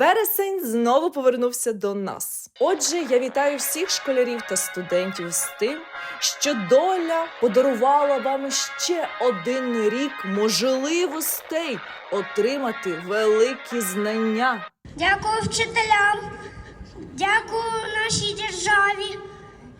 Вересень знову повернувся до нас. Отже, я вітаю всіх школярів та студентів з тим, що доля подарувала вам ще один рік можливостей отримати великі знання. Дякую вчителям, дякую нашій державі,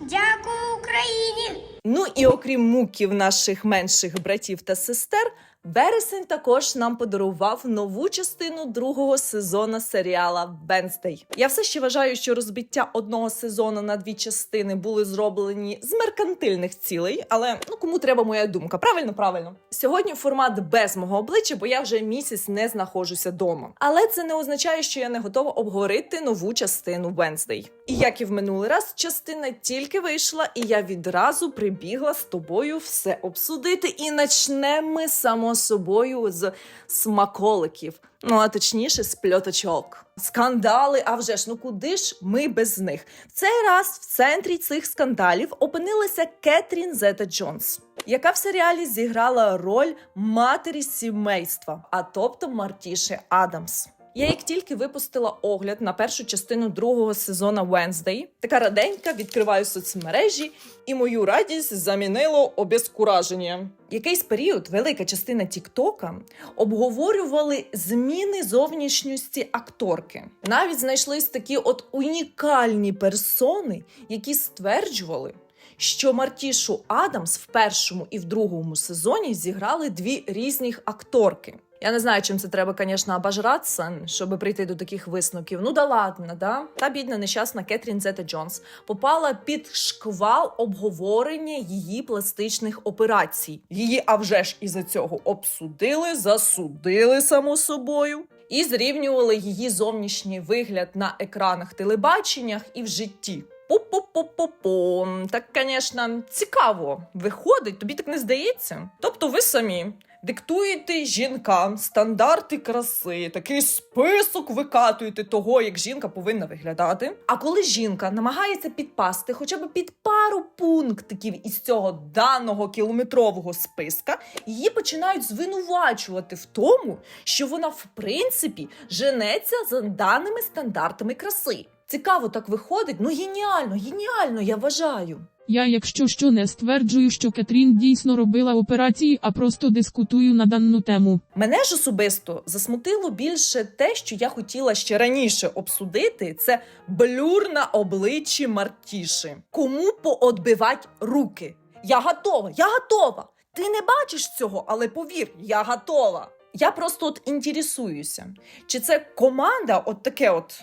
дякую Україні. Ну і окрім муків наших менших братів та сестер, вересень також нам подарував нову частину другого сезону серіала Венздей. Я все ще вважаю, що розбиття одного сезону на дві частини були зроблені з меркантильних цілей, але ну кому треба моя думка? Правильно, правильно. Сьогодні формат без мого обличчя, бо я вже місяць не знаходжуся вдома. Але це не означає, що я не готова обговорити нову частину Венздей. І як і в минулий раз, частина тільки вийшла, і я відразу прибігла з тобою все обсудити. І начнемо ми само собою з смаколиків. Ну а точніше, з пльоточок. Скандали, а вже ж ну куди ж ми без них? В цей раз в центрі цих скандалів опинилася Кетрін Зета Джонс, яка в серіалі зіграла роль матері сімейства, а тобто Мартіші Адамс. Я як тільки випустила огляд на першу частину другого сезону Wednesday, така раденька відкриваю соцмережі, і мою радість замінило обезкураження. Якийсь період велика частина Тіктока обговорювали зміни зовнішньості акторки. Навіть знайшлись такі от унікальні персони, які стверджували, що Мартішу Адамс в першому і в другому сезоні зіграли дві різних акторки. Я не знаю, чим це треба, звісно, обожратися, щоб прийти до таких висновків. Ну да ладно, да? Та бідна нещасна Кетрін Зета Джонс попала під шквал обговорення її пластичних операцій. Її, а вже ж із-за цього обсудили, засудили само собою. І зрівнювали її зовнішній вигляд на екранах телебаченнях і в житті. Пу-пу-пу-пу-пу. Так, звісно, цікаво виходить, тобі так не здається? Тобто, ви самі диктуєте жінкам стандарти краси, такий список викатуєте того, як жінка повинна виглядати. А коли жінка намагається підпасти хоча б під пару пунктиків із цього даного кілометрового списка, її починають звинувачувати в тому, що вона в принципі женеться за даними стандартами краси. Цікаво так виходить. Ну геніально, геніально, я вважаю. Я, якщо що, не стверджую, що Кетрін дійсно робила операції, а просто дискутую на дану тему. Мене ж особисто засмутило більше те, що я хотіла ще раніше обсудити. Це блюр на обличчі Мартіші. Кому поотбивать руки? Я готова, я готова. Ти не бачиш цього, але повір, я готова. Я просто от інтересуюся, чи це команда, от таке от.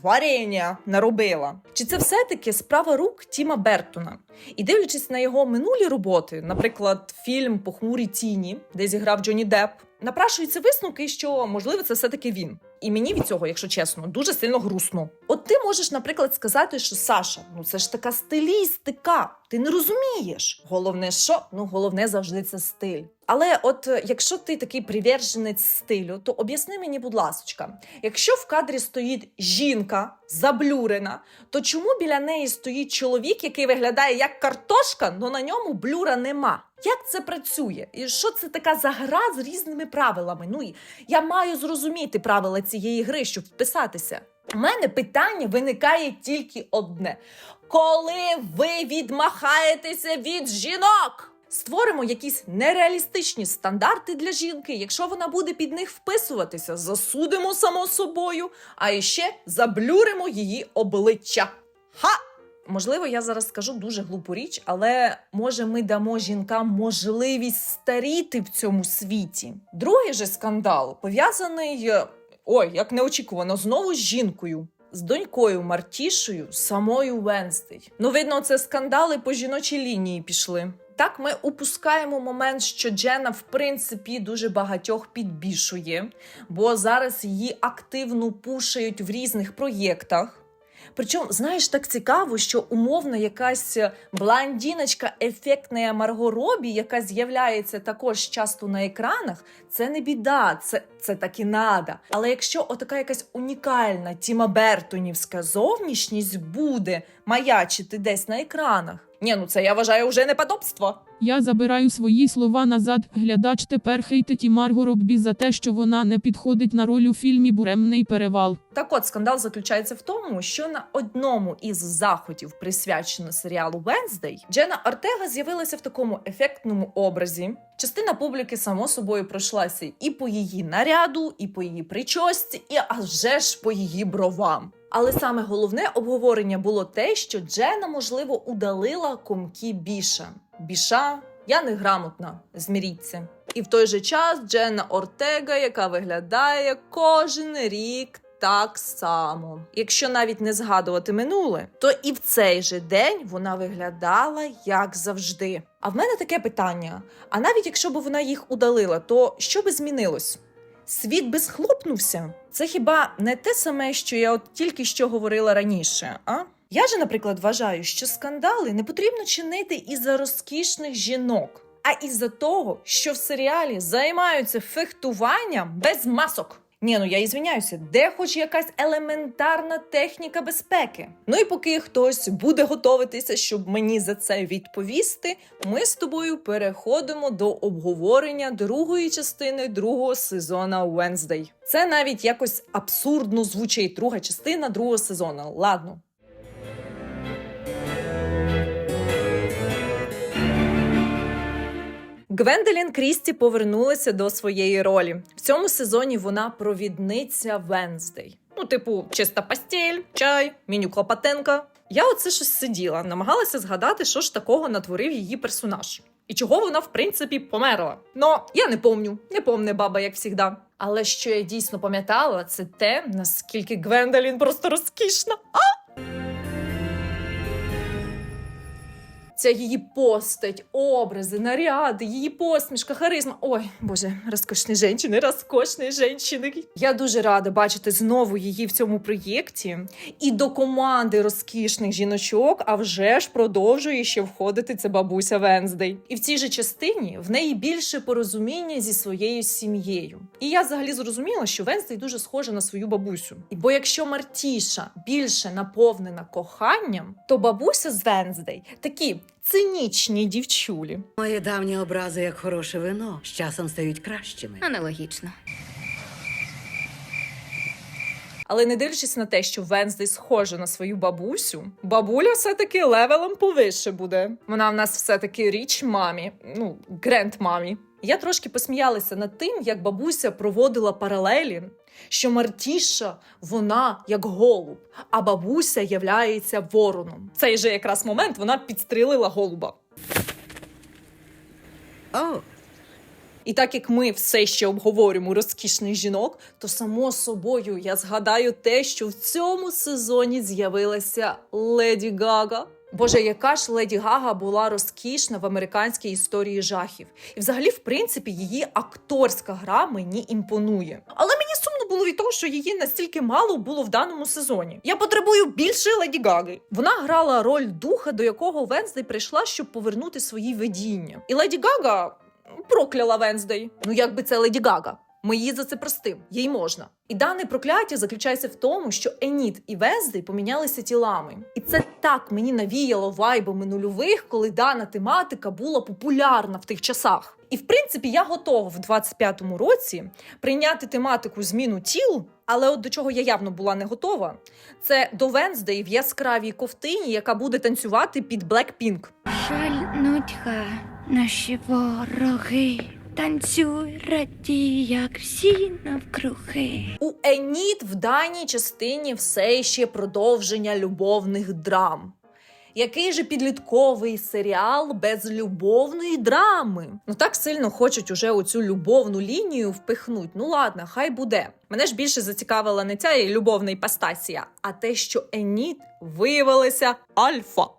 Творіння наробила. Чи це все-таки справа рук Тіма Бертона? І дивлячись на його минулі роботи, наприклад, фільм Похмурі тіні, де зіграв Джонні Депп, напрашуються висновки, що можливо це все-таки він. І мені від цього, якщо чесно, дуже сильно грустно. От ти можеш, наприклад, сказати, що Саша, ну це ж така стилістика. Ти не розумієш. Головне, що ну головне завжди це стиль. Але от е, якщо ти такий приверженець стилю, то об'ясни мені, будь ласочка, якщо в кадрі стоїть жінка заблюрена, то чому біля неї стоїть чоловік, який виглядає як картошка, але на ньому блюра нема? Як це працює? І що це така за гра з різними правилами? Ну і я маю зрозуміти правила цієї гри, щоб вписатися. У мене питання виникає тільки одне: коли ви відмахаєтеся від жінок? Створимо якісь нереалістичні стандарти для жінки. Якщо вона буде під них вписуватися, засудимо само собою, а іще заблюримо її обличчя. Ха! Можливо, я зараз скажу дуже глупу річ, але може ми дамо жінкам можливість старіти в цьому світі. Другий же скандал пов'язаний, е, ой, як неочікувано, знову з жінкою. З донькою Мартішею, самою Венстей. Ну, видно, це скандали по жіночій лінії пішли. Так, ми упускаємо момент, що Джена, в принципі, дуже багатьох підбільшує, бо зараз її активно пушають в різних проєктах. Причому, знаєш, так цікаво, що умовно якась блондіночка ефектна Марго Робі, яка з'являється також часто на екранах, це не біда, це, це так і надо. Але якщо отака якась унікальна Тіма Бертонівська зовнішність буде маячити десь на екранах, Ні, ну це я вважаю вже неподобство. Я забираю свої слова назад. Глядач тепер хейтить і Марго Роббі за те, що вона не підходить на роль у фільмі Буремний перевал. Так от скандал заключається в тому, що на одному із заходів, присвячено серіалу Венздей, Джена Ортега з'явилася в такому ефектному образі. Частина публіки само собою пройшлася і по її наряду, і по її прическі, і а вже ж по її бровам. Але саме головне обговорення було те, що Джена, можливо, удалила комки Біша. Біша, я неграмотна, зміріться. І в той же час Дженна Ортега, яка виглядає кожен рік так само. Якщо навіть не згадувати минуле, то і в цей же день вона виглядала як завжди. А в мене таке питання: а навіть якщо б вона їх удалила, то що би змінилось? Світ би схлопнувся? Це хіба не те саме, що я от тільки що говорила раніше? А я же, наприклад, вважаю, що скандали не потрібно чинити із-за розкішних жінок, а із-за того, що в серіалі займаються фехтуванням без масок. Ні, ну я і звиняюся, де хоч якась елементарна техніка безпеки. Ну і поки хтось буде готуватися, щоб мені за це відповісти, ми з тобою переходимо до обговорення другої частини другого сезона Wednesday. Це навіть якось абсурдно звучить друга частина другого сезону. Ладно. Гвендолін Крісті повернулася до своєї ролі. В цьому сезоні вона провідниця Венздей. Ну, типу, чиста постіль, чай, меню Клопотенка. Я оце щось сиділа, намагалася згадати, що ж такого натворив її персонаж. І чого вона, в принципі, померла. Ну, я не помню, не помне баба, як завжди. Але що я дійсно пам'ятала, це те, наскільки Гвендолін просто розкішна. Ця її постать, образи, наряди, її посмішка, харизма. Ой, боже, розкошні жінки, розкошні жінки. Я дуже рада бачити знову її в цьому проєкті. І до команди розкішних жіночок, а вже ж продовжує ще входити ця бабуся Венздей. І в цій же частині в неї більше порозуміння зі своєю сім'єю. І я взагалі зрозуміла, що Венздей дуже схожа на свою бабусю. Бо якщо Мартіша більше наповнена коханням, то бабуся з Венздей такі цинічні дівчулі. Мої давні образи, як хороше вино, з часом стають кращими. Аналогічно. Але не дивлячись на те, що Венздей схожа на свою бабусю, бабуля все-таки левелом повише буде. Вона в нас все-таки річ мамі, ну, гренд мамі. Я трошки посміялася над тим, як бабуся проводила паралелі, що Мартіша вона як голуб, а бабуся являється вороном. Цей же якраз момент вона підстрелила голуба. О, І так як ми все ще обговорюємо розкішних жінок, то само собою я згадаю те, що в цьому сезоні з'явилася Леді Гага. Боже, яка ж Леді Гага була розкішна в американській історії жахів. І взагалі, в принципі, її акторська гра мені імпонує. Але мені сумно було від того, що її настільки мало було в даному сезоні. Я потребую більше Леді Гаги. Вона грала роль духа, до якого Венздей прийшла, щоб повернути свої видіння. І Леді Гага прокляла Венздей. Ну якби це Леді Гага. Ми її за це простим, їй можна. І дане прокляття заключається в тому, що Еніт і Венздей помінялися тілами. І це так мені навіяло вайбами нульових, коли дана тематика була популярна в тих часах. І в принципі, я готова в 25-му році прийняти тематику зміну тіл. Але от до чого я явно була не готова, це до Венздей в яскравій ковтині, яка буде танцювати під Blackpink. Жаль, нудьга, наші вороги. Танцюй, радій, як всі навкруги. У Еніт в даній частині все ще продовження любовних драм. Який же підлітковий серіал без любовної драми? Ну так сильно хочуть уже оцю любовну лінію впихнуть. Ну ладно, хай буде. Мене ж більше зацікавила не ця любовна іпостасія, а те, що Еніт виявилася альфа.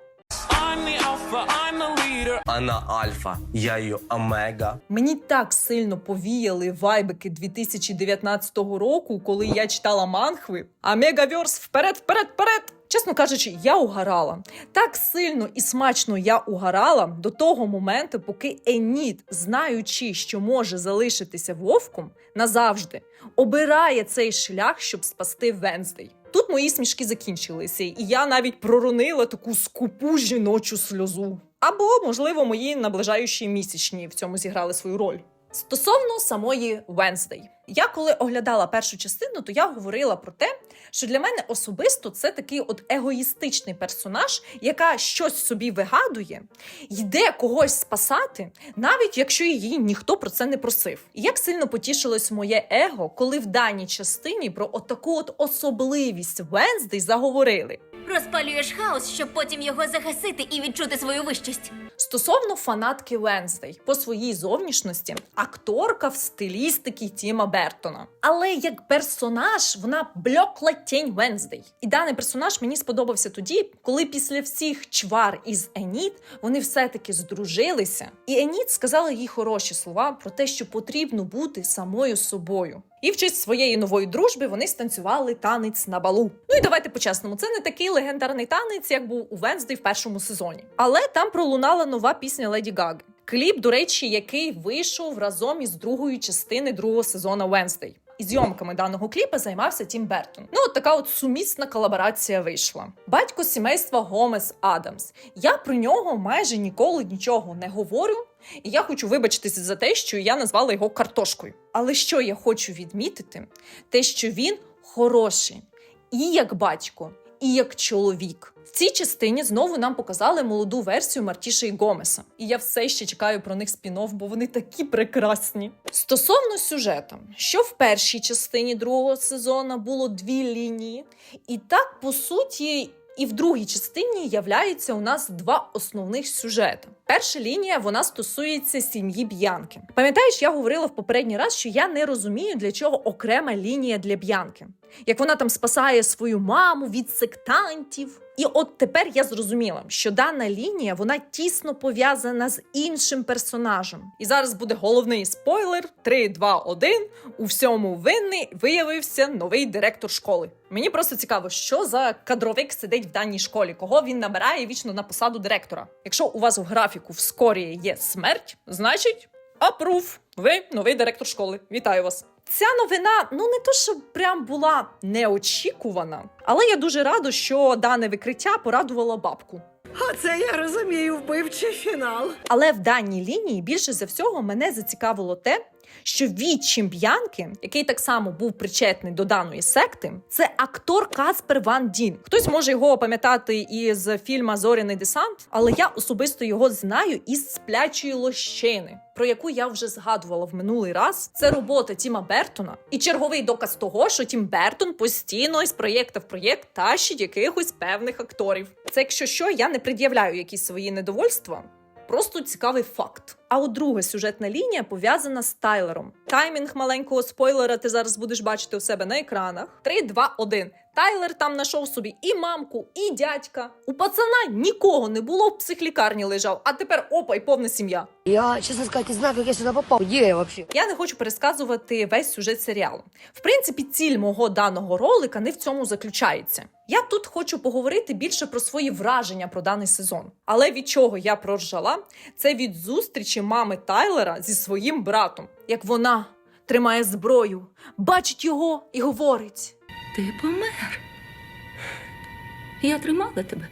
I'm the alpha, I'm the leader. Она альфа, я її омега. Мені так сильно повіяли вайбики 2019 року, коли я читала манхви. А Мегаверс вперед, вперед, вперед! Чесно кажучи, я угорала. Так сильно і смачно я угорала до того моменту, поки Еніт, знаючи, що може залишитися вовком назавжди, обирає цей шлях, щоб спасти Венздей. Тут мої смішки закінчилися, і я навіть проронила таку скупу жіночу сльозу. Або, можливо, мої наближаючі місячні в цьому зіграли свою роль. Стосовно самої Венздей, я коли оглядала першу частину, то я говорила про те, що для мене особисто це такий от егоїстичний персонаж, яка щось собі вигадує, йде когось спасати, навіть якщо її ніхто про це не просив. І як сильно потішилось моє его, коли в даній частині про отаку от особливість Венздей заговорили. Розпалюєш хаос, щоб потім його загасити і відчути свою вищість. Стосовно фанатки Венздей, по своїй зовнішності акторка в стилістики Тіма Бертона. Але як персонаж вона блекла тінь Венздей. І даний персонаж мені сподобався тоді, коли після всіх чвар із Еніт вони все-таки здружилися. І Еніт сказала їй хороші слова про те, що потрібно бути самою собою. І в честь своєї нової дружби вони станцювали танець на балу. Ну і давайте по-чесному, це не такий легендарний танець, як був у Венздей в першому сезоні. Але там пролунала нова пісня Леді Гаги. Кліп, до речі, який вийшов разом із другою частини другого сезону Венздей. І зйомками даного кліпа займався Тім Бертон. Ну, от така от сумісна колаборація вийшла. Батько сімейства Гомес Адамс. Я про нього майже ніколи нічого не говорю. І я хочу вибачитися за те, що я назвала його картошкою. Але що я хочу відмітити, те, що він хороший і як батько, і як чоловік. В цій частині знову нам показали молоду версію Мартіша і Гомеса. І я все ще чекаю про них спін-офф, бо вони такі прекрасні. Стосовно сюжету, що в першій частині другого сезону було дві лінії, і так по суті. І в другій частині являється у нас два основних сюжети. Перша лінія вона стосується сім'ї Б'янки. Пам'ятаєш, я говорила в попередній раз, що я не розумію, для чого окрема лінія для Б'янки. Як вона там спасає свою маму від сектантів. І от тепер я зрозуміла, що дана лінія вона тісно пов'язана з іншим персонажем. І зараз буде головний спойлер: 3, 2, 1. У всьому винний виявився новий директор школи. Мені просто цікаво, що за кадровик сидить в даній школі, кого він набирає вічно на посаду директора. Якщо у вас в графіку в скорі є смерть, значить апрув. Ви новий директор школи. Вітаю вас. Ця новина ну не то, що прям була неочікувана, але я дуже рада, що дане викриття порадувало бабку. Оце я розумію, вбивчий фінал. Але в даній лінії більше за всього мене зацікавило те, що відчим Б'янки, який так само був причетний до даної секти, це актор Каспер Ван Дін. Хтось може його пам'ятати із фільма Зоряний десант, але я особисто його знаю із сплячої лощини. Про яку я вже згадувала в минулий раз, це робота Тіма Бертона і черговий доказ того, що Тім Бертон постійно із проєкта в проєкт тащить якихось певних акторів. Це якщо що, я не пред'являю якісь свої недовольства. Просто цікавий факт. А от друга сюжетна лінія пов'язана з Тайлером. Таймінг маленького спойлера ти зараз будеш бачити у себе на екранах. 3, 2, 1. Тайлер там знайшов собі і мамку, і дядька. У пацана нікого не було, в психлікарні лежав, а тепер опа, і повна сім'я. Я, честно сказать, не знаю, как я попал. Где я вообще? Я не хочу пересказувати весь сюжет серіалу. В принципі, ціль мого даного ролика не в цьому заключається. Я тут хочу поговорити більше про свої враження про даний сезон. Але від чого я проржала, це від зустрічі мами Тайлера зі своїм братом, як вона тримає зброю, бачить його і говорить. Ти помер. Я тримала тебе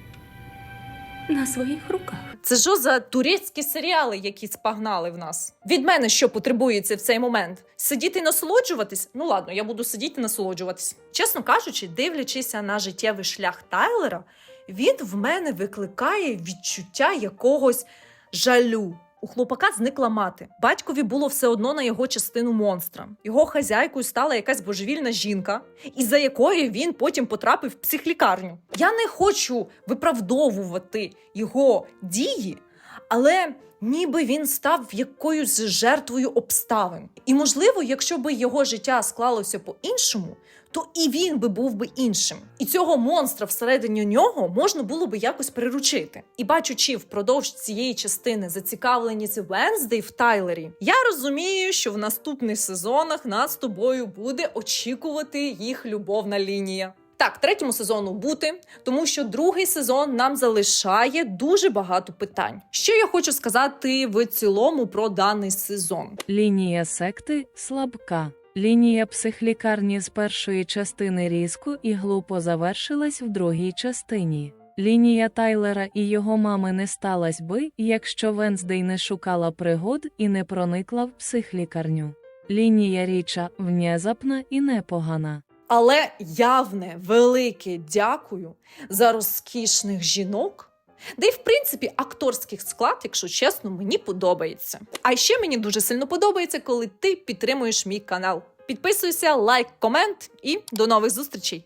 на своїх руках. Це що за турецькі серіали, які спагнали в нас? Від мене що потребується в цей момент? Сидіти і насолоджуватись? Ну ладно, я буду сидіти і насолоджуватись. Чесно кажучи, дивлячися на життєвий шлях Тайлера, він в мене викликає відчуття якогось жалю. У хлопака зникла мати. Батькові було все одно на його частину монстра. Його хазяйкою стала якась божевільна жінка, із-за якої він потім потрапив в психлікарню. Я не хочу виправдовувати його дії, але ніби він став якоюсь жертвою обставин. І можливо, якщо би його життя склалося по-іншому, то і він би був би іншим. І цього монстра всередині нього можна було би якось приручити. І бачучи впродовж цієї частини зацікавленість Венздей в Тайлері, я розумію, що в наступних сезонах нас з тобою буде очікувати їх любовна лінія. Так, третьому сезону бути, тому що другий сезон нам залишає дуже багато питань. Що я хочу сказати в цілому про даний сезон? Лінія секти слабка. Лінія психлікарні з першої частини різко і глупо завершилась в другій частині. Лінія Тайлера і його мами не сталась би, якщо Венздей не шукала пригод і не проникла в психлікарню. Лінія Річа внезапна і непогана. Але явне велике дякую за розкішних жінок. Де й в принципі акторський склад, якщо чесно, мені подобається. А ще мені дуже сильно подобається, коли ти підтримуєш мій канал. Підписуйся, лайк, комент і до нових зустрічей!